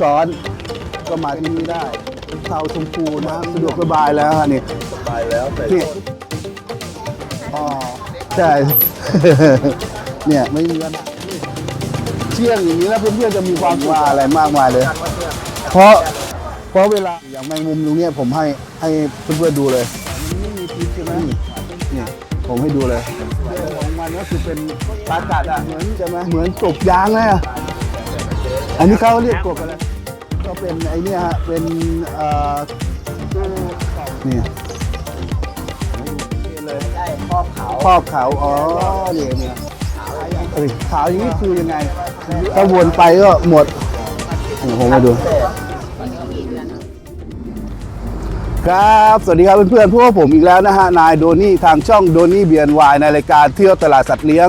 ช้อน ก็มาที่นี่ได้เตาชมพูนะสะดวกสบายแล้วฮะนี่ตายแล้วแต่นี่อ๋อใช่ เนี่ยไม่มีปัญหาเที่ยงอย่างนี้แล้วเพื่อนๆจะมีความสุขอะไรมากมายเลย เพราะเพราะเวลาอย่างแมงมุมตรงเนี้ยผมให้ให้เพื่อนๆดูเลยมันไม่มีพิษใช่ไหมนี่ผมให้ดูเลยของมันก็คือเป็นปลากัดอะเหมือนใช่ไหมเหมือนกบยางเลยอะอันนี้เขาเรียกกบอะไรก็ เป็นไอเนี้ยฮะเป็นเอ่อนี่เลยได้ครอบเขาครอบเขาอ๋อเนี่ยเนี่ยเอ้ยขาวอย่างนี้คือยังไงถ้าวนไปก็หมดเดี๋ยวผมมาดู ครับ สวัสดีครับเพื่อนๆพวกบผมอีกแล้วนะฮะ นายโดนี่ทางช่องโดนี่เบียนวายในรายการเที่ยวตลาดสัตว์เลี้ยง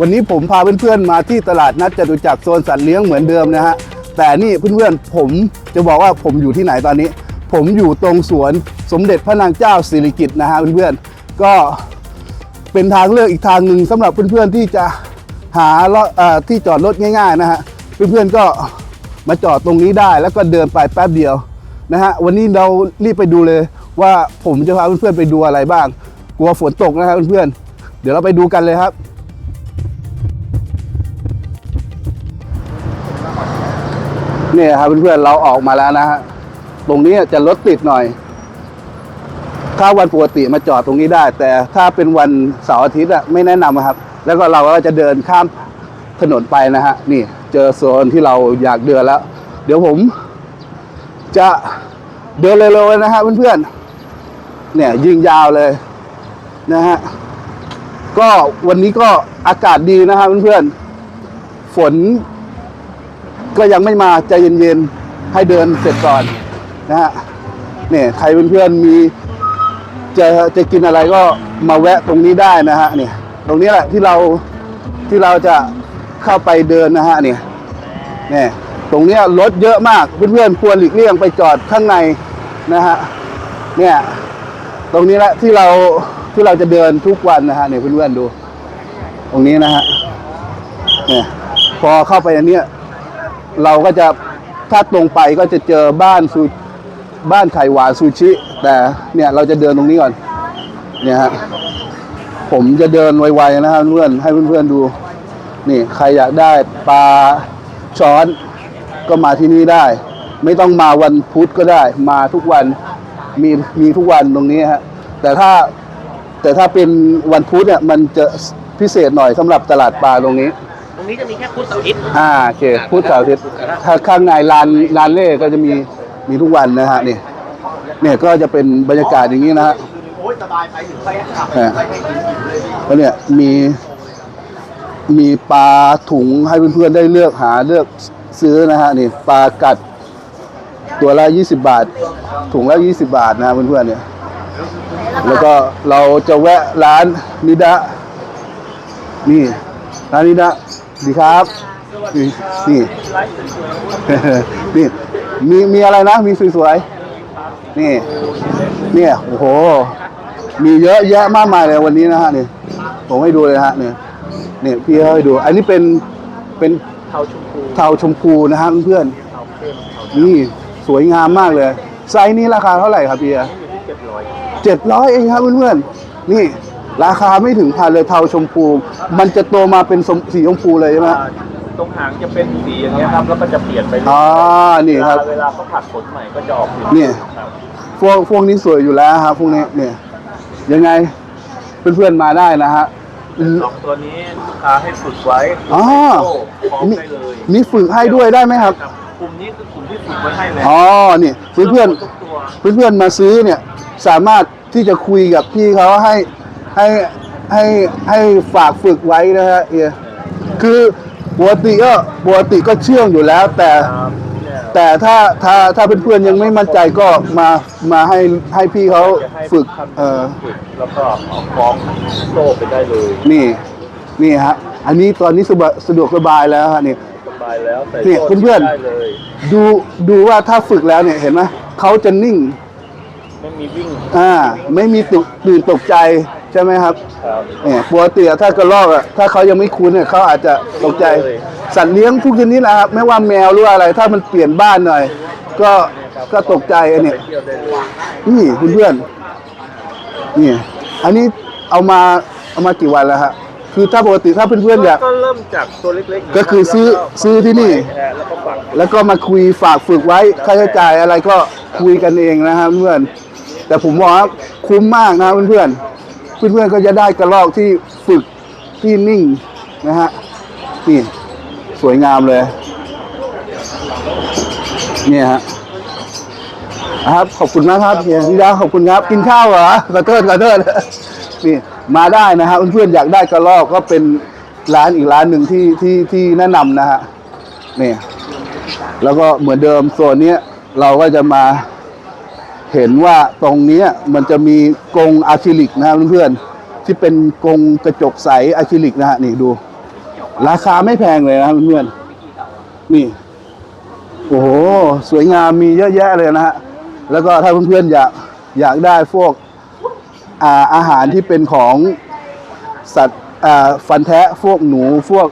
วันนี้ผมพาเพื่อนๆมาที่ตลาดนัดจตุจักรโซนสัตว์เลี้ยงเหมือนเดิมนะฮะ แต่นี่เพื่อนๆผมจะบอกว่าผมอยู่ที่ไหนตอนนี้ ผมอยู่ตรงสวนสมเด็จพระนางเจ้าสิริกิติ์นะฮะเพื่อนๆก็เป็นทางเลือกอีกทางหนึ่งสำหรับเพื่อนๆที่จะหารถเอ่อที่จอดรถง่ายๆนะฮะเพื่อนๆก็มาจอดตรงนี้ได้แล้วก็เดินไปแป๊บเดียวนะฮะวันนี้เรารีบไปดูเลยว่าผมจะพาเพื่อนๆไปดูอะไรบ้าง กลัวฝนตกนะครับเพื่อนๆเดี๋ยวเราไปดูกันเลยครับ เนี่ยครับเพื่อนๆเราออกมาแล้วนะฮะตรงนี้จะรถติดหน่อย ถ้าวันปกติมาจอดตรงนี้ได้ แต่ถ้าเป็นวันเสาร์อาทิตย์อะไม่แนะนำครับ แล้วก็เราก็จะเดินข้ามถนนไปนะฮะนี่ เจอโซนที่เราอยากเดินแล้ว เดี๋ยวผม จะเดินเร็วๆนะฮะเพื่อนๆเนี่ยยิงยาวเลยนะฮะก็วันนี้ก็อากาศดีนะฮะเพื่อนๆฝน ก็ยังไม่มาใจเย็นๆให้เดินเสร็จก่อนนะฮะเนี่ยใครเพื่อนๆมีจะจะกินอะไรก็มาแวะตรงนี้ได้นะฮะเนี่ยตรงนี้แหละที่เราที่เราจะเข้าไปเดินนะฮะเนี่ยเนี่ยตรงนี้รถเยอะมากเพื่อนๆควรหลีกเลี่ยงไปจอดข้างในนะฮะเนี่ยตรงนี้แหละที่เราที่เราจะเดินทุกวันนะฮะเนี่ยเพื่อนๆดู ตรงนี้นะฮะเนี่ยพอเข้าไปอันเนี้ย เราก็จะถ้าตรงไปก็จะเจอบ้านซูบ้านไข่หวานซูชิ แต่เนี่ยเราจะเดินตรงนี้ก่อน เนี่ยฮะผมจะเดินไวๆนะครับเพื่อนให้เพื่อนๆดู นี่ใครอยากได้ปลาช้อนก็มาที่นี่ได้ ไม่ต้องมาวันพุธก็ได้ มาทุกวันมีมีทุกวันตรงนี้ฮะแต่ถ้าแต่ถ้าเป็นวันพุธเนี่ยมันจะพิเศษหน่อยสำหรับตลาดปลาตรงนี้ รงนี้จะมีแค่พุธเสาร์อาทิตย์อ่าโอเคพูดเสาร์อาทิตย์ถ้าข้างในลานลานเล่ก็จะมีมีทุกวันนะฮะนี่เนี่ยก็จะเป็นบรรยากาศอย่างนี้นะฮะโอ้ยสบายไปถึงไปขับอ่าไปให้กินเลยแล้วเนี่ยมีมีปลาถุงให้เพื่อนๆได้เลือกหาเลือกซื้อนะฮะนี่ปลากัด ตัวละ 20 บาท ถุงละ 20 บาทนะฮะเพื่อนๆเนี่ย แล้วก็เราจะแวะร้านนิดะนี่ร้านนิดะ ดีครับนี่นี่นี่มีมีอะไรนะ มีสวยๆนี่ เนี่ยโอ้โห มีเยอะแยะมากมายเลยวันนี้นะฮะนี่ผมให้ดูเลยฮะเนี่ยเนี่ยพี่ให้ดู อันนี้เป็นเป็นเทาชมพูเทาชมพูนะฮะเพื่อนๆนี่สวยงามมากเลยไซส์นี้ราคาเท่าไหร่ครับพี่อะเจ็ดร้อยเจ็ดร้อยเองครับเพื่อนๆนี่ ราคาไม่ถึงพันเลยเทาชมพู มันจะโตมาเป็นสมสีชมพูเลยใช่ไหม ตรงหางจะเป็นสีอย่างเงี้ยครับ แล้วก็จะเปลี่ยนไปเรื่อ๋ออยนี่ครับเวลาเขาผัดขนใหม่ก็จะออกสีเนี่ยครับพวกพวกนี้สวยอยู่แล้วครับพวกนี้เนี่ยยังไงเพื่อนๆมาได้นะฮะ สองตัวนี้ลูกค้าให้ฝึกไว้อ๋อพร้อมมีได้เลยมีฝึกให้ด้วยได้ไหมครับ ครับกลุ่มนี้คือกลุ่มที่ฝึกไว้ให้เลยอ๋อนี่เพื่อนเพื่อนทุกตัวเพื่อนเพื่อนๆมาซื้อเนี่ย สามารถที่จะคุยกับพี่เขาให้ ให้ให้ให้ฝากฝึกไว้นะฮะเอียคือปกติก็ปกติก็เชื่องอยู่แล้ว แต่ครับเนี่ยแต่ถ้าถ้าถ้าเพื่อนๆยังไม่มั่นใจก็มามาให้ให้พี่เขาจะให้ฝึกขั้นตนเออฝึกแล้วก็เอาคล้องโซ่ไปได้เลย นี่ นี่ฮะ อันนี้ตอนนี้สบายสะดวกสบายแล้วฮะนี่สบายแล้วใส่เนี่ยโซ่เพื่อนๆได้เลยดูดูว่าถ้าฝึกแล้วเนี่ยเห็นไหมเขาจะนิ่ง ไม่มีวิ่ง อ่า ไม่มีตุตื่นตกใจ ใช่ไหมครับครับเนี่ยปกติอะถ้ากระรอกอะถ้าเขายังไม่คุ้นเนี่ยเขาอาจจะตกใจ สัตว์เลี้ยงทุกชนิดนะครับ ไม่ว่าแมวหรือว่าอะไร ถ้ามันเปลี่ยนบ้านหน่อย ก็ก็ตกใจอันเนี้ยเที่ยวได้เลยนี่เพื่อนๆนี่อันนี้เอามาเอามากี่วันแล้วฮะคือถ้าปกติถ้าเพื่อนๆอยาก ก็เริ่มจากตัวเล็กๆก็คือซื้อซื้อที่นี่ แล้วก็ฝังแล้วก็มาคุยฝากฝึกไว้ค่าใช้จ่ายอะไรก็คุยกันเองนะครับเพื่อน แต่ผมบอกว่าคุ้มมากนะเพื่อนๆ เพื่อนๆก็จะได้กระรอกที่ฝึกที่นิ่งนะฮะนี่สวยงามเลยเนี่ยฮะครับขอบคุณมากครับเฮียนิดาขอบคุณครับกินข้าวเหรอขอโทษขอโทษนี่มาได้นะฮะเพื่อนๆอยากได้กระรอกก็เป็นร้านอีกร้านหนึ่งที่ที่ที่แนะนำนะฮะนี่แล้วก็เหมือนเดิมโซนนี้เราก็จะมา เห็นว่าตรงนี้มันจะมีกรงอะคริลิกนะเพื่อนๆที่เป็นกรงกระจกใสอะคริลิกนะฮะนี่ดู ราคาไม่แพงเลยนะเพื่อนๆนี่ โอ้โหสวยงามมีเยอะแยะเลยนะฮะแล้วก็ถ้าเพื่อนๆอยากอยากได้พวกอาอาหารที่เป็นของสัตว์ฟันแทะพวกหนูพวก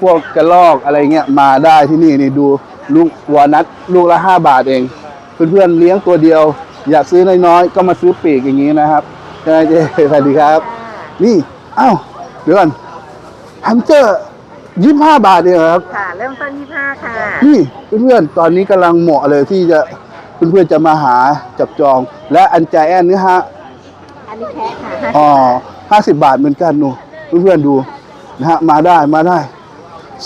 พวกกระรอกอะไรเงี้ยมาได้ที่นี่นี่ดูลูกวอลนัทลูกละห้าบาทเอง เพื่อนๆเลี้ยงตัวเดียว อยากซื้อน้อยๆก็มาซื้อปีกอย่างนี้นะครับใช่ไหมเจ๊สวัสดีครับ นี่อ้าวเดี๋ยวก่อนฮัมสเตอร์ยี่ห้าบาทเองเหรอครับ ค่ะ เริ่มต้นที่ห้าค่ะ นี่เพื่อนๆตอนนี้กำลังเหมาะเลยที่จะเพื่อนๆจะมาหาจับจอง และอันใจแอนนี่ฮะอันนี้แพ้ค่ะอ๋อห้าสิบบาทเหมือนกันหนูเพื่อนๆดูนะฮะมาได้มาได้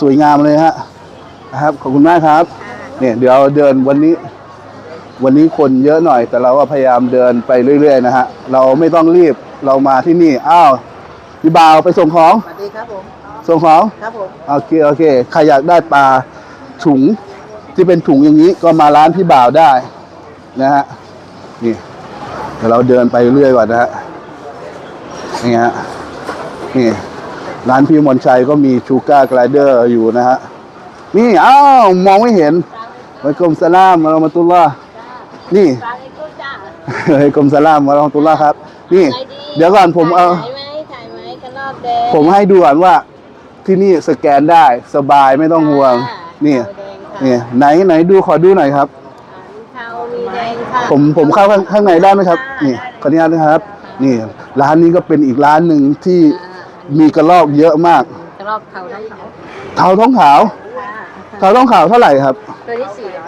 สวยงามเลยฮะนะครับขอบคุณมากครับ เนี่ยเดี๋ยวเดินวันนี้ วันนี้คนเยอะหน่อย แต่เราก็พยายามเดินไปเรื่อย ๆ นะฮะ เราไม่ต้องรีบเรามาที่นี่ อ้าวพี่บ่าวไปส่งของ สวัสดีครับผมส่งของครับผมโอเคโอเคใครอยากได้ปลาถุงที่เป็นถุงอย่างนี้ก็มาร้านพี่บ่าวได้นะฮะนี่เดี๋ยวเราเดินไปเรื่อยก่อนนะฮะนี่ฮะนี่ร้านพี่มนชัยก็มีชูการ์ไกลเดอร์อยู่นะฮะนี่อ้าวมองไม่เห็นวักรมสลามมารามาตุลลอฮ์ นี่ปลาเล็กก็จ้าเฮ้ยกรมสลามมารามาตุลลอฮ์ครับ นี่ เดี๋ยวก่อนผมเอา ถ่ายไหมถ่ายไหมกระรอกแดงผมให้ดูก่อนว่า ที่นี่สแกนได้สบายไม่ต้องห่วง นี่เทาแดงค่ะนี่ไหนไหนดูขอดูหน่อยครับอ่ามีเทามีแดงค่ะผมผมเข้าข้างข้างในได้ไหมครับ นี่ขออนุญาตนะครับ นี่ ร้านนี้ก็เป็นอีกร้านหนึ่งที่มีกระรอกเยอะมาก กระรอกเทาทั้งเขาเทาท้องขาว ค่ะเทาท้องขาวเท่าไหร่ครับ ตัวที่สี่ร้อยค่ะ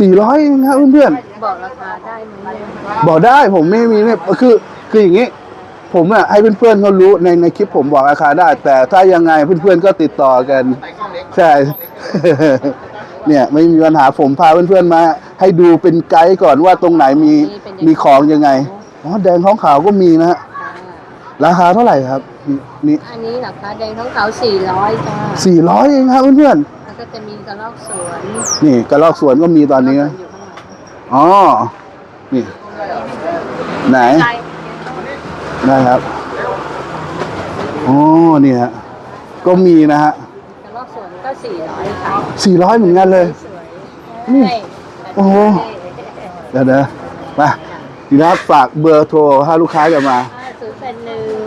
สี่ร้อยเองครับเพื่อนบอกราคาได้ไหมๆบอกได้ผมไม่มีเนี่ยคือคืออย่างนี้ ผมอะให้เพื่อนๆเขารู้ในในคลิปผมบอกราคาได้ แต่ถ้ายังไงเพื่อนๆก็ติดต่อกัน ใช่ เนี่ยไม่มีปัญหาผมพาเพื่อนๆมา ให้ดูเป็นไกด์ก่อนว่าตรงไหนมีมีของยังไงอ๋อแดงท้องขาวก็มีนะฮะค่ะ ราคาเท่าไหร่ครับนี่อันนี้ราคาแดงทั้งเขาสี่ร้อยจ้าสี่ร้อยเองครับเพื่อนแล้วก็จะมีกระรอกสวนๆนี่กระรอกสวนก็มีตอนนี้นะอยู่ข้างหลังอ๋อนี่ ไหนนะครับอ๋อนี่ฮะก็มีนะฮะกระรอกสวนก็สี่ร้อยค่ะสี่ร้อยเหมือนกันเลย สวยนี่โอ้โหเดี๋ยวนะมาดีนะครับฝากเบอร์โทรถ้าลูกค้าจะมา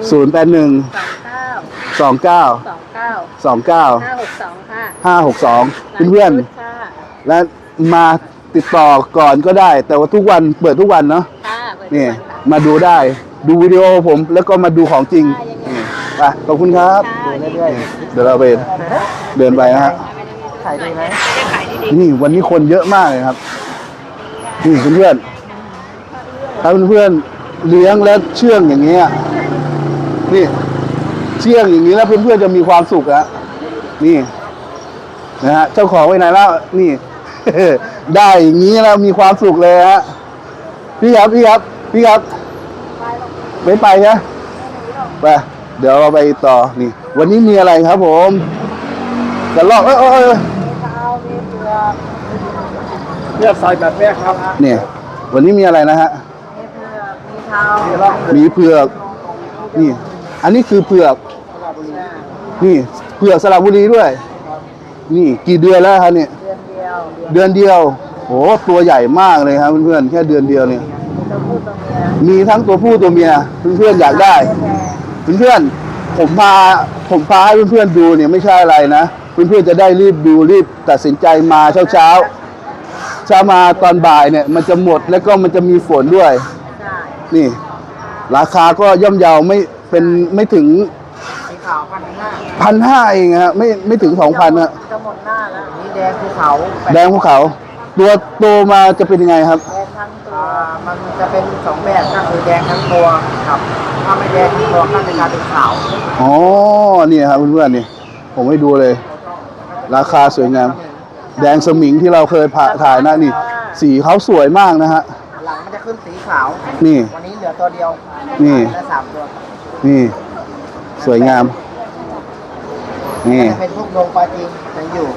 ศูนย์เป็นหนึ่ง0 8 1สองเก้า2 9สองเก้า2 9ห้าหกสองค่ะ5 6 2เพื่อนร้าค่ะๆและมาติดต่อก่อนก็ได้ แต่ว่าทุกวันเปิดทุกวันเนาะค่ะเปิดทุกนี่วันค่ะ มาดูได้ ดูวิดีโอผมแล้วก็มาดูของจริงค่ะยังไง นี่ไปขอบคุณครับ ค่ะเดี๋ยวเราไปเดินไปนะฮะขายดีไหมนี่วันนี้คนเยอะมากเลยครับ นี่เพื่อนๆถ้าเพื่อนๆเลี้ยงและเชื่องอย่างเงี้ย นี่เชื่องอย่างนี้แล้วเพื่อนๆจะมีความสุขอะนี่ นะฮะเจ้าของไว้ไหนแล้วนี่ ได้อย่างนี้แล้วมีความสุขเลยฮะพี่ครับพี่ครับพี่ครับไม่ไปใช่ไหมไปเดี๋ยวเราไปต่อนี่ วันนี้มีอะไรครับ ผมกระลอกเอยเอยเอยเนี่ยใส่แบบแรกครับเนี่ย วันนี้มีอะไรนะฮะมีเผือกนี่ อันนี้คือเผือกนี่เผือกสระบุรีด้วย นี่กี่เดือนแล้วครับเนี่ยเดือนเดียวโอ้ตัวใหญ่มากเลยครับเพื่อนๆแค่เดือนเดียวเนี่ยตัวผู้มีทั้งตัวผู้ตัวเมียเพื่อนๆอยากได้เพื่อนๆผมพาผมพาให้เพื่อนๆดูเนี่ยไม่ใช่อะไรนะเพื่อนๆจะได้รีบดูรีบตัดสินใจมาเช้าเช้าๆเช้ามาตอนบ่ายเนี่ยมันจะหมดแล้วก็มันจะมีฝนด้วยใช่นี่ ราคาก็ย่อมเยาไม่ เป็นไม่ถึงสีขาวพันห้าพันห้าเองฮะไม่ไม่ถึงสองพันฮะจะหมดหน้าแล้วนี่แดงภูเขาแดงภูเขา ตัวโตมาจะเป็นยังไงครับ แดงทั้งตัว มันจะเป็นสองแบบก็คือแดงทั้งตัวครับ ถ้าไม่แดงทั้งตัวก็จะกลายเป็นขาวอ๋อเนี่ยครับเพื่อนๆนี่ผมให้ดูเลย ราคาสวยงาม แดงสมิงที่เราเคยผ่าถ่ายนะนี่ สีเขาสวยมากนะฮะหลังมันจะขึ้นสีขาว นี่ วันนี้เหลือตัวเดียวนี่ได้สามตัว นี่ สวยงาม นี่จะเป็นพวกดงปลาจีนยังอยู่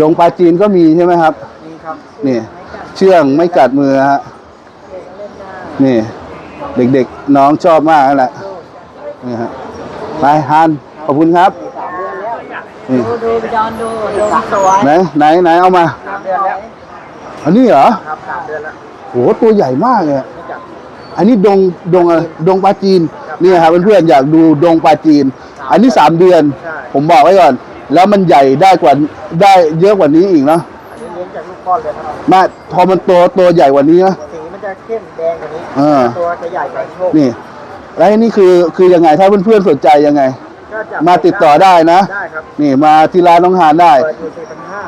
ดงปลาจีนก็มีใช่ไหมครับนี่ครับ นี่ เชื่องไม่กัดมือฮะนี่ เด็กๆน้องชอบมากนั่นแหละนี่ฮะไปฮันขอบคุณครับนี่ดูดูจอนดูดูสวยไหนไหนไหนเอามาสามเดือนแล้วอันนี้เหรอครับสามเดือนแล้วโหตัวใหญ่มากเลยอะไม่จับอันนี้ดงดงอะไรดงปลาจีน นี่ครับเพื่อนๆอยากดูดงปลาจีน อันนี้สามเดือน ใช่ ผมบอกไว้ก่อน แล้วมันใหญ่ได้กว่าได้เยอะกว่านี้อีกเนาะอันนี้เลี้ยงจากลูกป้อนเลยครับมาพอมันโตตัวใหญ่กว่านี้นะ สีมันจะเข้มแดงกว่านี้เออตัวจะใหญ่กว่าโชคนี่ แล้วอันนี่คือคือยังไงถ้าเพื่อนๆสนใจยังไง ก็จะมาติดต่อได้นะ ได้ครับนี่มาที่ร้านน้องหานได้ เปิดอยู่สี่พันห้า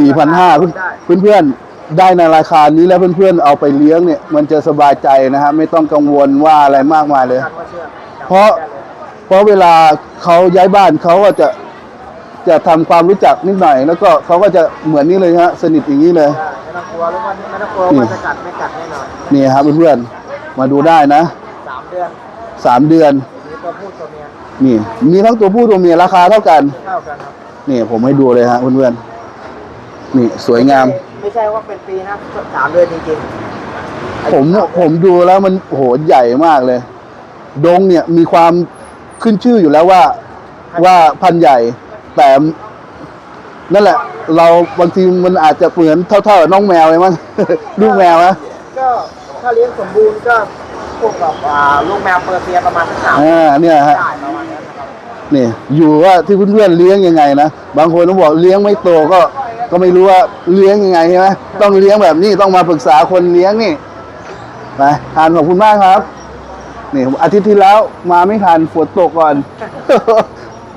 สี่พันห้าได้เพื่อนๆ ได้ในราคานี้แล้วเพื่อนๆเอาไปเลี้ยงเนี่ย มันจะสบายใจนะฮะไม่ต้องกังวลว่าอะไรมากมายเลยการว่าเชื่อเพราะเพราะเวลาเขาย้ายบ้านเขาก็จะจะทำความรู้จักนิดหน่อย แล้วก็เขาก็จะเหมือนนี้เลยฮะสนิทอย่างนี้เลยได้ไม่ต้องกลัวแล้วมันไม่ต้องกลัวนี่ว่าจะกัดไม่กัดแน่นอนนี่ครับเพื่อนๆมาดูได้นะสามเดือนสามเดือนมีตัวผู้ตัวเมียนี่มีทั้งตัวผู้ตัวเมียราคาเท่ากันเท่ากันครับนี่ผมให้ดูเลยฮะเพื่อนๆนี่สวยงาม ไม่ใช่ว่าเป็นปีนะสามเดือนจริงๆผมผมดูแล้วมันโหใหญ่มากเลย ดงเนี่ยมีความขึ้นชื่ออยู่แล้วว่าว่าพันธุ์ใหญ่แต่นั่นแหละ เราบางทีมันอาจจะเหมือนเท่าๆกับน้องแมวเลยมั้งลูกแมวนะก็ถ้าเลี้ยงสมบูรณ์ก็พวกแบบอ่าลูกแมวเปอร์เซียประมาณสักสามอ่าเนี่ยฮะได้ประมาณนั้นนะครับนี่อยู่ว่าที่เพื่อนๆเลี้ยงยังไงนะบางคนต้องบอกเลี้ยงไม่โตก็ ก็ไม่รู้ว่าเลี้ยงยังไงใช่ไหมต้องเลี้ยงแบบนี้ต้องมาปรึกษาคนเลี้ยงนี่ไปทานขอบคุณมากครับนี่อาทิตย์ที่แล้วมาไม่ทันฝนตกก่อน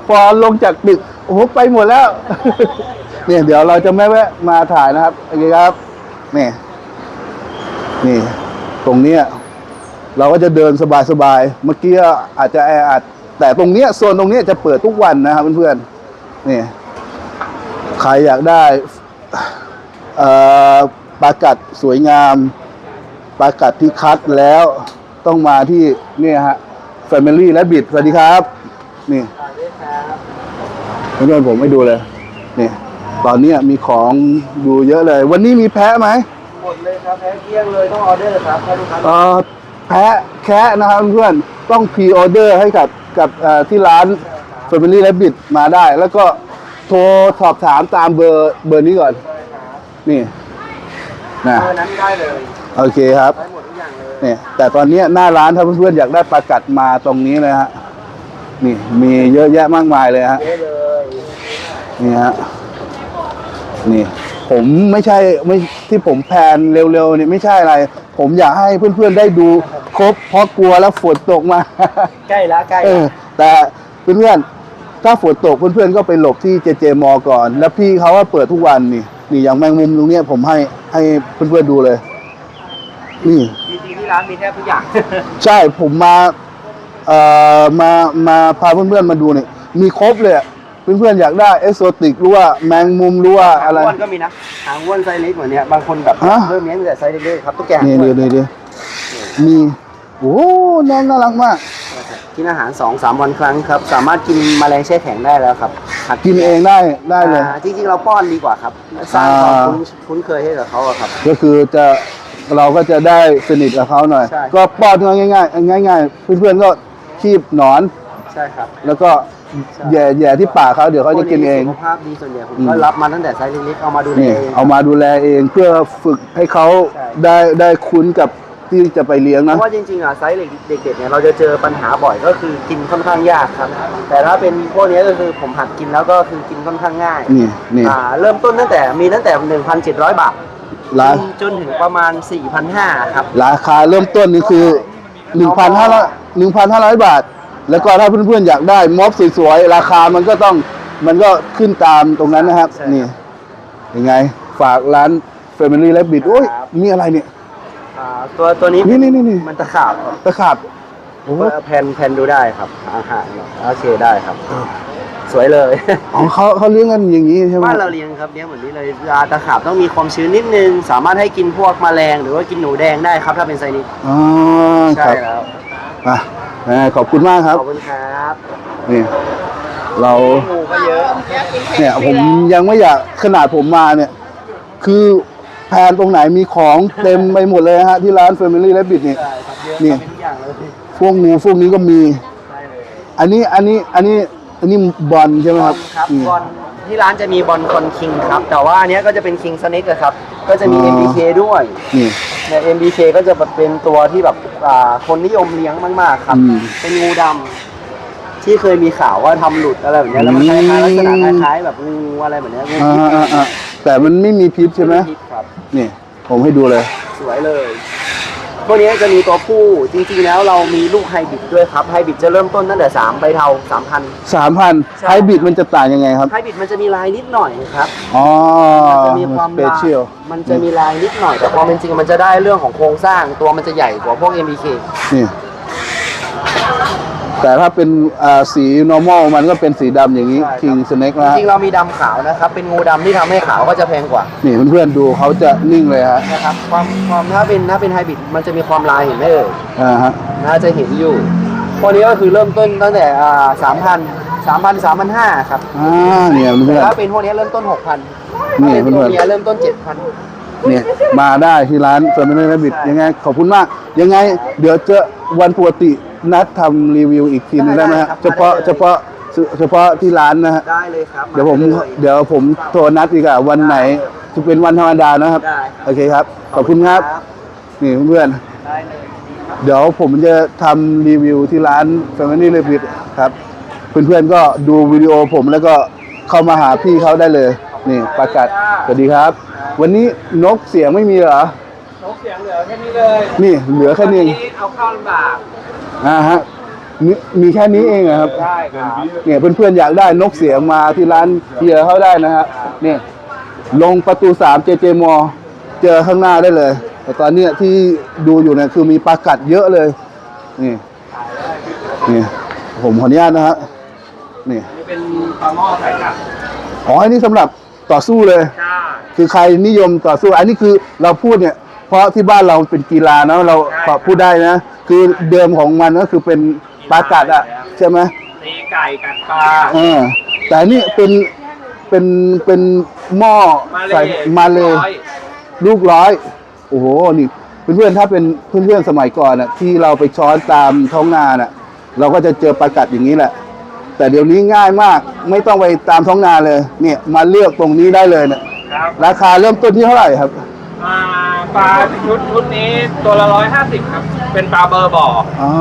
พอลงจากตึกโอ้โหไปหมดแล้ว เนี่ยเดี๋ยวเราจะไม่แวะมาถ่ายนะครับโอเคครับนี่นี่ ตรงเนี้ยเราก็จะเดินสบายๆเมื่อกี้อาจจะแออัดแต่ตรงเนี้ยโซนตรงเนี้ยจะเปิดทุกวันนะครับเพื่อนๆนี่ ใครอยากได้เอ่อปลากัดสวยงามปลากัดที่คัดแล้วต้องมาที่เนี่ยฮะ Family และบิดสวัสดีครับ นี่เพื่อนๆผมไม่ดูเลย นี่ ตอนเนี้ยมีของดูเยอะเลย วันนี้มีแพะไหมหมดเลยครับแพ้เที่ยงเลยต้องออเดอร์ครับให้ลูกค้าเอ่อแพะแคะนะครับเพื่อนๆต้องพรีออเดอร์ให้กับกับเอ่อที่ร้าน Family Rabbit มาได้แล้วก็ โทรสอบถามตามเบอร์เบอร์นี้ก่อน นี่นะเบอร์นั้นได้เลยโอเคครับได้หมดทุกอย่างเลยเนี่ยแต่ตอนเนี้ยหน้าร้านถ้าเพื่อนๆอยากได้ปลากัดมาตรงนี้เลยฮะนี่มีเยอะแยะมากมายเลยฮะเยอะเลยนี่ฮะนี่ผมไม่ใช่ไม่ที่ผมแพนเร็วๆนี่ไม่ใช่อะไร ผมอยากให้เพื่อนๆได้ดูครบเพราะกลัวแล้วฝนตกมา ใกล้ละใกล้เออละแต่เพื่อนๆ ถ้าฝนตกเพื่อนๆก็ไปหลบที่เจเจมอก่อน แล้วพี่เขาว่าเปิดทุกวันนี่ นี่อย่างแมงมุมตรงเนี้ยผมให้ให้เพื่อนๆดูเลย นี่จริงๆที่ร้านมีแทบทุกอย่าง ใช่ผมมาเอ่อมามาพาเพื่อนๆมาดูเนี่ยมีครบเลยอะเพื่อนๆอยากได้เอสโซติกหรือว่าแมงมุมหรือว่าอะไร หางอ้วนก็มีนะ หางอ้วนไซส์เล็กเหมือนเนี้ยบางคนแบบฮะ เริ่มเลี้ยงแต่ไซส์เล็กๆครับตุ๊กแกนี่หางอ้เดี๋วยวนเดี๋ยวเดี๋ยวมีโอ้น้องน่ารักมาก กินอาหาร2อสามวันครั้งครับ สามารถกินแมลงแช่แข็งได้แล้วครับหักินเองได้ได้เลย อ่าจริงๆเราป้อนดีกว่าครับสร้างความคุ้นคุ้นเคยให้กับเขาอะครับ ก็คือจะเราก็จะได้สนิทกับเขาหน่อย ใช่ ก็ป้อนง่ายๆง่าย ๆ เพื่อนๆก็คีบหนอน ใช่ครับ แล้วก็แย่แย่ที่ปากเขาเดี๋ยวเขาจะกินเองสุขภาพดีส่วนใหญ่ผมอืมก็รับมาตั้งแต่ไซส์เล็กๆเอามาดูแลนี่เอง เอามาดูแลเองเพื่อฝึกให้เขาใช่ ได้ได้คุ้นกับ ที่จะไปเลี้ยงเพนะ ราะว่าจริงๆอะไซส์เด็กๆเนี่ยเราจะเจอปัญหาบ่อยก็คือกินค่อนข้างยากครับ แต่ถ้าเป็นพวกนี้ก็คือผมหัดกินแล้วก็คือกินค่อนข้างง่ายนี่นี่อ่าเริ่มต้นตั้งแต่มีตั้งแต่ 1,700 บาทร้านจนถึงประมาณ 4,500ครับ ราคาเริ่มต้นนี่คือหนึ่งพันห้าร้อยหนึ่งพันห้าร้อยบาท แล้วก็ถ้าเพื่อนๆอยากได้ม็อบสวยๆ ราคามันก็ต้องมันก็ขึ้นตามตรงนั้นนะครับ ใช่ครับนี่ยังไง ฝากร้าน Family Rabbit โอ้ย ครับ มีอะไรเนี่ย อ่าตัวตัวนี้นี่นี่นี่นี่ มันตะขาบครับตะขาบโอ้แผ่นแผ่นดูได้ครับอาหารโอเคได้ครับ สวยเลย อ๋อเขาเขาเลี้ยงกันอย่างนี้ใช่ไหมบ้านเราเลี้ยงครับเลี้ยงเหมือนนี้เลยอ่าตะขาบต้องมีความชื้นนิดนึง สามารถให้กินพวกแมลงหรือว่ากินหนูแดงได้ครับ ถ้าเป็นไซนี้อ๋อคใช่รับแล้วอะอ่าขอบคุณมากครับ ขอบคุณครับนี่ เราหมูก็เยอะ เนี่ยผมยังไม่อยากขนาดผมมาเนี่ย คือ แพนตรงไหนมีของเต็มไปหมดเลยฮะที่ร้าน Family Rabbit นี่ ใช่ครับเยอะนี่ครับเป็นทุกอย่างเลยพวกงูพวกนี้ก็มี ได้เลยอันนี้อันนี้อันนี้อันนี้บอลใช่ไหมบคอรับลครับอืมบอลที่ร้านจะมีบอลคอนคิงครับ แต่ว่าอันเนี้ยก็จะเป็นคิงสเน็กครับ ก็จะมี อ๋อ MBK ด้วยนี่ เนี่ย MBK ก็จะแบบเป็นตัวที่แบบอ่าคนนิยมเลี้ยงมาก ๆ ครับ อืมเป็นงูดำที่เคยมีข่าวว่าทำหลุดอะไรแบบเนี้ยแล้วมันคล้ายๆลักษณะคล้ายๆแบบงูอะไรแบบเนี้ยงูอ่าพิษอ่าอ่า แต่มันไม่มีพิษใช่ไหมพิษครับ นี่ ผมให้ดูเลย สวยเลยพวกนี้จะมีตัวผู้จริงๆแล้วเรามีลูกไฮบริดด้วยครับไฮบริดจะเริ่มต้นตั้งแต่3ใบเทา3,000สามพันใช่ไฮบริดมันจะต่างยังไงครับไฮบริดมันจะมีลายนิดหน่อยครับอ๋อมันจะมีความสเปลายเชียลมันจะมีลายนิดหน่อย แต่ความเป็นจริงมันจะได้เรื่องของโครงสร้างตัวมันจะใหญ่กว่าพวก MBK นี่ แต่ถ้าเป็นอ่าสี normal มันก็เป็นสีดำอย่างนี้ใช่ครับ king snake จนะฮะริงๆเรามีดำขาวนะครับ เป็นงูดำที่ทำให้ขาวก็จะแพงกว่านี่เพื่อนๆดูเขาจะนิ่งเลยฮะนะครับ ความความถ้าเป็นถ้าเป็นไฮบริดมันจะมีความลายเห็นไหมเอ่ยอ่าฮะน่าจะเห็นอยู่พวกนี้ก็คือเริ่มต้นตั้งแต่อ่าสามพันสามพันสามพันห้าครับอ่าเนี่ยเพื่อนถ้าเป็นพวกนี้เริ่มต้นหกพันนี่ถ้าเป็นเพื่ตัวอนๆเมียเริ่มต้นเจ็ดพัน ๆเนี่ยมาได้ที่ร้าน Family Rabbit ใช่ยังไงขอบคุณมาก ยังไง เดี๋ยวเจอวันปกติ นัดทำรีวิวอีกทีนึงได้ไหมฮะเฉพาะเฉพาะเฉพาะที่ร้านนะฮะได้เลยครับเดี๋ยวผมาได้ล เดี๋ยวผมโทรนัดอีกอะวันไหนจะเป็นวันธรรมดานะครับ ได้โอเคครับ ขอบคุณครับ นี่เพื่อนได้เลยๆเดี๋ยวผมจะทำรีวิวที่ร้าน Family Rabbit ครับ เพื่อนๆก็ดูวิดีโอผมแล้วก็เข้ามาหาพี่เขาได้เลย นี่ประกาศสวัสดีครับ วันนี้นกเสียงไม่มีเหรอ นกเสียงเหลือแค่นี้เลยนี่เหลือแค่นี้เอาเข้าลำบากอ่าฮะมีมีแค่นี้เองเหรอครับ ได้ครับเนี่ยเพื่อนๆอยากได้นกเสียงมาที่ร้านเฮียเขาได้นะฮะเนี่ยลงประตูสามเจเจมอเจอข้างหน้าได้เลย แต่ตอนเนี้ยที่ดูอยู่เนี่ยคือมีปลากัดเยอะเลย นี่นี่ผมขออนุญาตนะฮะนี่นี่เป็นปลาหม้อใส่กับอ๋ออันนี้สำหรับต่อสู้เลยใช่คือใครนิยมต่อสู้ อันนี้คือเราพูดเนี่ย เพราะที่บ้านเราเป็นกีฬาเนาะเราขอพูดได้นะ คือเดิมของมันก็คือเป็นปลากัดอะใช่ไหมตีไก่กัดปลาเออแต่อันนี่เป็นเป็นเป็นหม้อมาเลใส่มาเลยร้อลูกร้อย โอ้โหนี่เพื่อนๆถ้าเป็นเพื่อนๆสมัยก่อนน่ะที่เราไปช้อนตามท้องนาน่ะ เราก็จะเจอปลากัดอย่างนี้แหละ แต่เดี๋ยวนี้ง่ายมากไม่ต้องไปตามท้องนาเลย เนี่ยมาเลือกตรงนี้ได้เลยเนี่ยครับราคาเริ่มต้นที่เท่าไหร่ครับอ่า ปลาชุดชุดนี้ตัวละร้อยห้าสิบครับ เป็นปลาเบอร์บ่ออ๋อ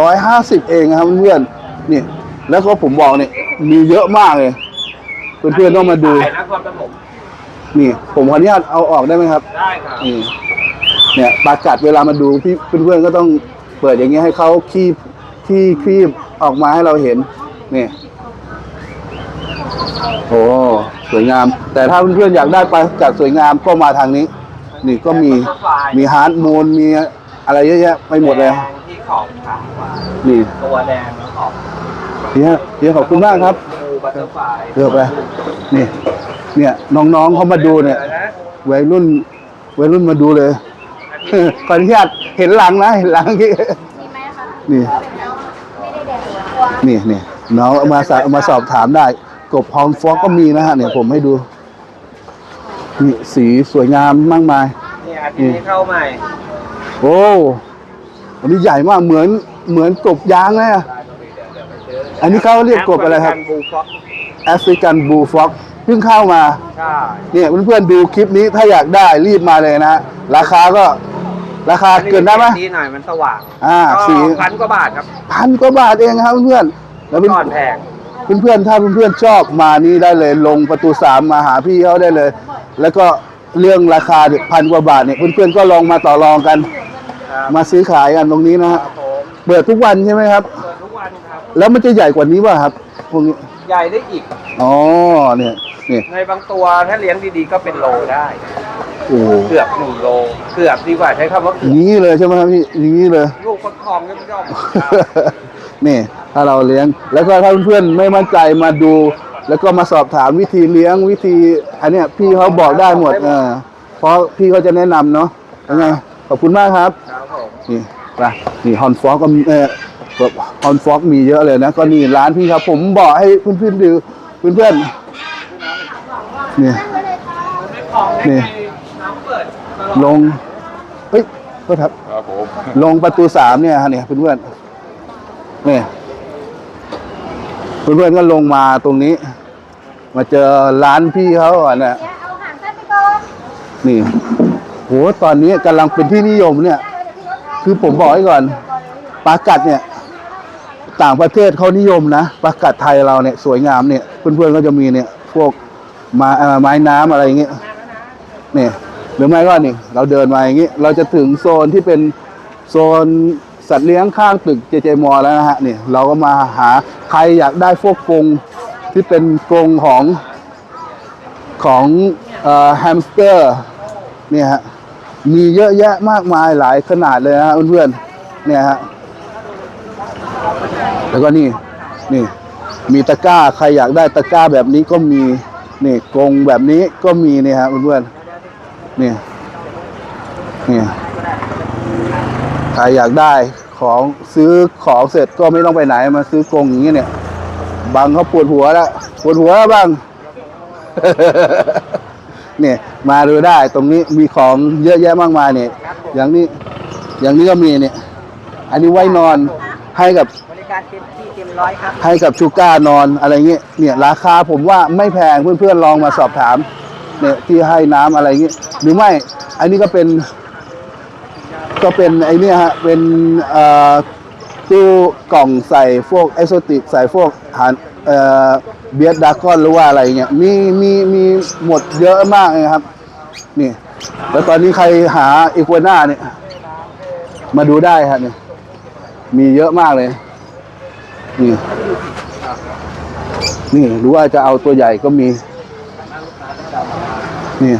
ร้อยห้าสิบเองครับเพื่อนๆนี่แล้วก็ผมบอกเนี่ยมีเยอะมากเลย เพื่อนๆต้องมาดูขายนครปฐมนี่ ผมขออนุญาตเอาออกได้ไหมครับ ได้ครับนี่เนี่ยปลากัดเวลามาดูพี่เพื่อนๆก็ต้องเปิดอย่างเงี้ยให้เขาคีบที่คีบออกมาให้เราเห็นนี่โอ้สวยงาม แต่ถ้าเพื่อนๆอยากได้ปลากัดสวยงามก็มาทางนี้ นี่ก็มีมีฮาร์ดมูนมีอะไรเยอะแยะไปหมดเลยแงที่ขอบขาวอะนี่ตัวแดงแล้วขอบเฮียเฮียขอบคุณมากครับบูบัตเตอร์ไฟเลือกไปนี่ เนี่ยน้องๆเขามาดูเนี่ยนะวัยรุ่นวัยรุ่นมาดูเลย ขออนุญาตเห็นหลังนะเห็นหลังที่มีไหมคะนี่แล้วไม่ได้แดดหัวกลัวนี่นี่น้องเอามาสาเอามาสอบถามได้ กบฮองฟอกก็มีนะฮะเนี่ยผมให้ดู นี่สีสวยงามมากมาย นี่อาทิตย์นี้เข้าใหม่โอ้อันนี้ใหญ่มากเหมือนเหมือนกบยางเลยอะอันนี้เขาเรียกกบอะไรครับบูฟ็อกแอฟริกันบูฟ็อกเพิ่งเข้ามาใช่เนี่ยเพื่อนๆดูคลิปนี้ถ้าอยากได้รีบมาเลยนะฮะราคาก็ราคาเกินได้ไหมดีหน่อยมันสว่างอ่าก็สีพันกว่าบาทครับพันกว่าบาทเองครับเพื่อนๆแล้วเป็นก่อนแพง เพื่อนๆถ้าเพื่อนๆชอบมานี่ได้เลยลงประตูสามมาหาพี่เขาได้เลย แล้วก็เรื่องราคาเนี่ยพันกว่าบาทเนี่ยเพื่อนๆก็ลองมาต่อรองกัน ครับมาซื้อขายกันตรงนี้นะฮะครับผมเปิดทุกวันใช่ไหมครับ เปิดทุกวันครับ แล้วมันจะใหญ่กว่านี้ป่ะครับพวกนี้ใหญ่ได้อีก อ๋อเนี่ยนี่ในบางตัวถ้าเลี้ยงดีๆก็เป็นโลได้ โอ้โหเกือบหนึ่งโล เกือบดีกว่าใช้คำว่าอเกือบย่างนี้เลยใช่ไหมครับพี่อย่างนี้เลย ลูกฟักทองก็ไม่ยอม นี่ถ้าเราเลี้ยง แล้วก็ถ้าเพื่อนๆไม่มั่นใจมาดู แล้วก็มาสอบถามวิธีเลี้ยงวิธี อันเนี้ยพี่เขาบอกได้หมดเออเพราะพี่เขาจะแนะนำเนาะยังไงขอบคุณมากครับครับผมนี่ไปนี่ฮอนฟอกก็มีเออแบบฮอนฟอกมีเยอะเลยนะก็นี่ร้านพี่ครับ ผมบอกให้เพื่อนๆดูเพื่อนๆเนี่ยไม่ของได้นี่ไงน้ำเปิดตลอดลงเฮ้ยโทษครับครับผมลงประตูสามเนี่ยฮะเนี่ยเพื่อนๆเนี่เพื่อนๆก็ลงมาตรงนี้ มาเจอร้านพี่เขาอะเนี่ยเนี่ยเอาหางสั้นไปก่อนนี่โหตอนนี้กำลังเป็นที่นิยมเนี่ย คือผมบอกให้ก่อนปลากัดเนี่ย ต่างประเทศเขานิยมนะปลากัดไทยเราเนี่ย สวยงามเนี่ย เพื่อนๆก็จะมีเนี่ย พวกไมาเอ่อไม้น้ำอะไรอย่างเงี้ยเนี่ยหรือไม่ก็นี่ เราเดินมาอย่างงี้ เราจะถึงโซนที่เป็นโซน สัตว์เลี้ยงข้างตึกเจเจมอแล้วนะฮะนี่เราก็มาหาใครอยากได้พวกกรงที่เป็นกรงของของแฮมสเตอร์เนี่ยฮะมีเยอะแยะมากมายหลายขนาดเลยนะฮะเพื่อนๆเนี่ยฮะแล้วก็นี่นี่มีตะกร้าใครอยากได้ตะกร้าแบบนี้ก็มีนี่กรงแบบนี้ก็มีเนี่ยฮะเพื่อนๆนี่นี่ ใครอยากได้ของซื้อของเสร็จก็ไม่ต้องไปไหนมาซื้อกรงอย่างนี้เนี่ยบางเขาปวดหัวแล้วปวดหัวแล้วบ้างเนี่ยมาดูได้ตรงนี้มีของเยอะแยะมากมายเนี่ย อย่างนี้อย่างนี้ก็มีเนี่ย อันนี้ไว้นอนให้กับบริการเต็มที่เต็มร้อยครับให้กับชูก้านอนอะไรเงี้ยเนี่ยราคาผมว่าไม่แพงเพื่อนๆลองมาสอบถามเนี่ยที่ให้น้ำอะไรเงี้ยหรือไม่ อันนี้ก็เป็น ก็เป็นไอเนี่ยฮะ เป็นตู้กล่องใส่พวกเอโซติกใส่พวกอาหารเบียดดากอนหรือว่าอะไรเงี้ยมีมีมีหมดเยอะมากเลยครับ นี่ แล้วตอนนี้ใครหาอีกัวน่าเนี่ย มาดูได้ครับเนี่ยมีเยอะมากเลย นี่นี่หรือว่าจะเอาตัวใหญ่ก็มี นี่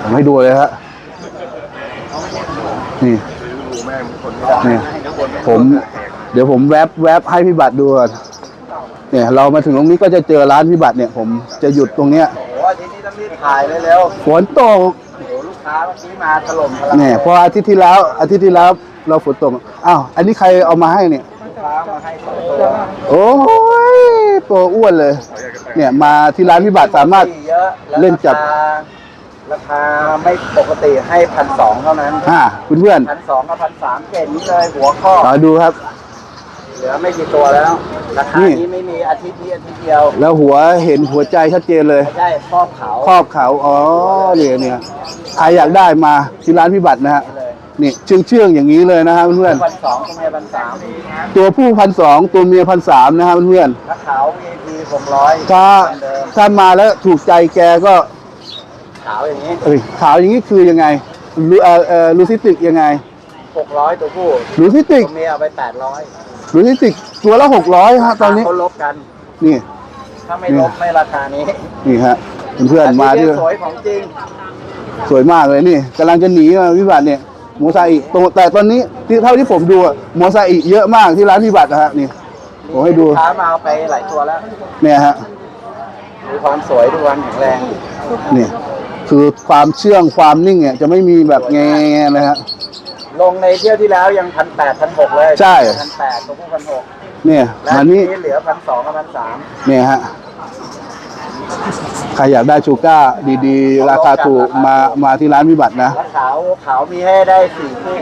ผมให้ดูเลยฮะ นี่นี่ ผม เดี๋ยวผมแวบแวบให้พี่บัตรดูก่อนเนี่ย เรามาถึงตรงนี้ก็จะเจอร้านพี่บัตรเนี่ยผมจะหยุดตรงเนี้ย โอ้โหอาทิตย์นี้ต้องรีบถ่ายเลยเร็วฝนตก โอ้โหลูกค้าเมื่อกี้มาถล่มพลังเนี่ยพออาทิตย์ที่แล้ว อาทิตย์ที่แล้วเราฝนตกอ้าวอันนี้ใครเอามาให้เนี่ย ลูกค้ามาให้สองตัวโอ้ยตัวอ้วนเลย เนี่ยมาที่ร้านพี่บัตรสามารถ เยอะแล้วเล่นจับ ราคา ราคาไม่ปกติให้พันสองเท่านั้นอ่าเพื่อนพันสองกับพันสามเกณฑ์นี้เลยหัวข้อๆขอดูครับ เหลือไม่กี่ตัวแล้ว ราคานี่ นี้ไม่มีอาทิตย์นี้อาทิตย์เดียวแล้วหัวเห็นหัวใจชัดเจนเลย ไม่ใช่ครอบเขาครอบเขาอ๋อเนี่ยเนี่ยใครอยากได้มาที่ร้านพี่บัตรนะฮะ เลยนี่เชื่องเชื่องๆอย่างนี้เลยนะฮะเพื่อนพันสองตัวเมียพันสามๆตัวผู้พันสองตัวเมียพันสามนะฮะเพื่อนถ้าขาว VIP หกร้อยๆถ้าเดิมถ้ามาแล้วถูกใจแกก็ ขาวอย่างนี้เอ้ยขาวอย่างนี้คือยังไงลูเอ่อเอ่อลูซิติกยังไงหกร้อยตัวผู้ลูซิติกตัวเมียเอาไปแปดร้อยลูซิติกตัวละหกร้อยฮะตอนนี้เขาลบกัน นี่ ถ้าไม่ลบไม่ราคานี้นี่ฮะเพื่อนๆมาที่ด้วยสวยของจริงสวยมากเลยนี่กำลังจะหนีมาพี่บัตรเนี่ยโมซาอิตรงแต่ตอนนี้ที่เท่าที่ผมดูอะโมซาอิเยอะมากที่ร้านพี่บัตรนะฮะนี่ ผมให้ดู ลูกค้ามาเอาไปหลายตัวแล้วเนี่ยฮะดูความสวยดูความแข็งแรง นี่ คือความเชื่องความนิ่งเนี่ยจะไม่มีแบบแงนะฮะลงในเที่ยวที่แล้วยังพันแปดพันหกเลยใช่ พันแปดตัวผู้พันหกเนี่ยและมาทีนี่นี้เหลือพันสองกับพันสามเนี่ยฮะใครอยากได้ชูก้าดีๆ ราคาถูกมามาที่ร้านพี่บัตรนะแล้วขาวขาวมีให้ได้สี่คู่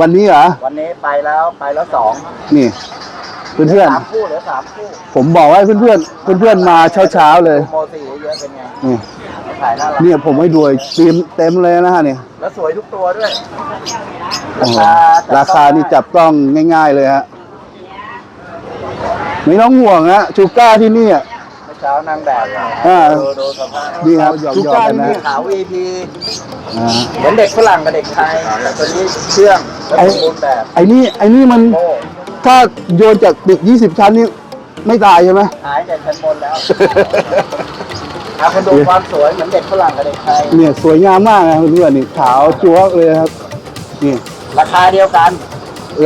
วันนี้เหรอวันนี้ไปแล้วไปแล้วสองนี่ เพื่อนสามคู่เหลือสามคู่ๆผมบอกว่าเพื่อนๆเพื่อนๆมาเช้าๆเลย โมสี่เยอะๆเป็นไง นี่ ขายน่ารักเนี่ยผมให้ดูเต็มเต็มเลยนะฮะเนี่ยรแล้วสวยทุกตัวด้วยโอ้โหราคานี่จับต้องง่าย ๆเลยฮะไม่ต้องห่วงฮะชูก้าที่นี่อะเมื่อเช้านางแบบอะอ่าดูดูสภาพนี่ครับหยอกๆกันนะขาว VP อ่าเหมือนเด็กฝรั่งกับเด็กไทยแต่ตัวนี้เชื่องและสมบูรณ์แบบไอ้นี่ไอ้นี่มันโอ้ถ้าโยนจากตึก 20 ชั้นนี่ไม่ตายใช่ไหมหายจากชั้นบนแล้ว อาคุณดูความสวยเหมือนเด็กฝรั่งกับเด็กไทย เนี่ยสวยงามมากนะเพื่อนๆนี่ขาวจั๊วะเลยครับ นี่ ราคาเดียวกัน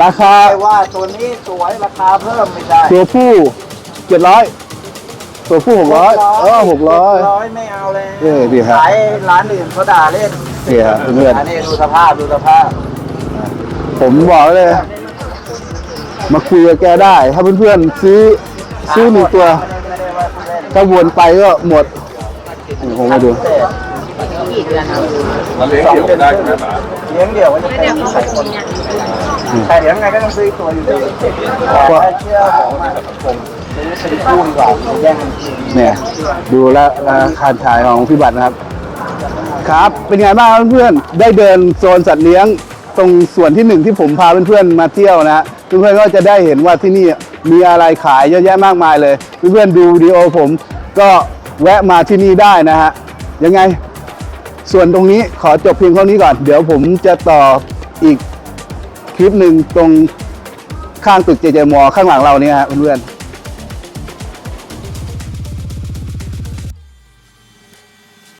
ราคาไม่ว่าตัวนี้สวยราคาเพิ่มไม่ใช่ตัวผู้เจ็ดร้อยตัวผู้หกร้อยเออหกร้อยร้อยไม่เอาเลยเออดีครับขายร้านอื่นเขาด่าเล่นเนี่ยครับเพื่อนอันนี้ดูสภาพดูสภาพ ผมบอกเลย มาคุยกับแกได้ ถ้าเพื่อนๆซื้อซื้อหนึ่งตัวไม่ได้ว่าผู้เล่นถ้าวนไปก็หมด นี่ผมมาดูพิเศษมันเลี้ยงเดี่ยวได้ใช่ไหมป๋าเลี้ยงเดี่ยวมันจะเป็นไข่คนแต่เลี้ยงไงก็ต้องซื้อตัวอยู่ดีแต่ถ้าเชื่อผมอะผมซื้อเป็นคู่ดีกว่าแย่งกันกินเนี่ยดูแลวราคาขายของพี่บัตรนะครับ ครับเป็นไงบ้างครับเพื่อนๆได้เดินโซนสัตว์เลี้ยงตรงส่วนที่หนึ่งที่ผมพาเพื่อนๆมาเที่ยวนะเพื่อนๆก็จะได้เห็นว่าที่นี่มีอะไรขายเยอะแยะมากมายเลย เพื่อนๆดูวิดีโอผมก็ แวะมาที่นี่ได้นะฮะยังไงส่วนตรงนี้ขอจบเพียงเท่านี้ก่อน เดี๋ยวผมจะต่ออีกคลิปหนึ่งตรงข้างตึกเจเจมอข้างหลังเราเนี่ยฮะเพื่อนๆ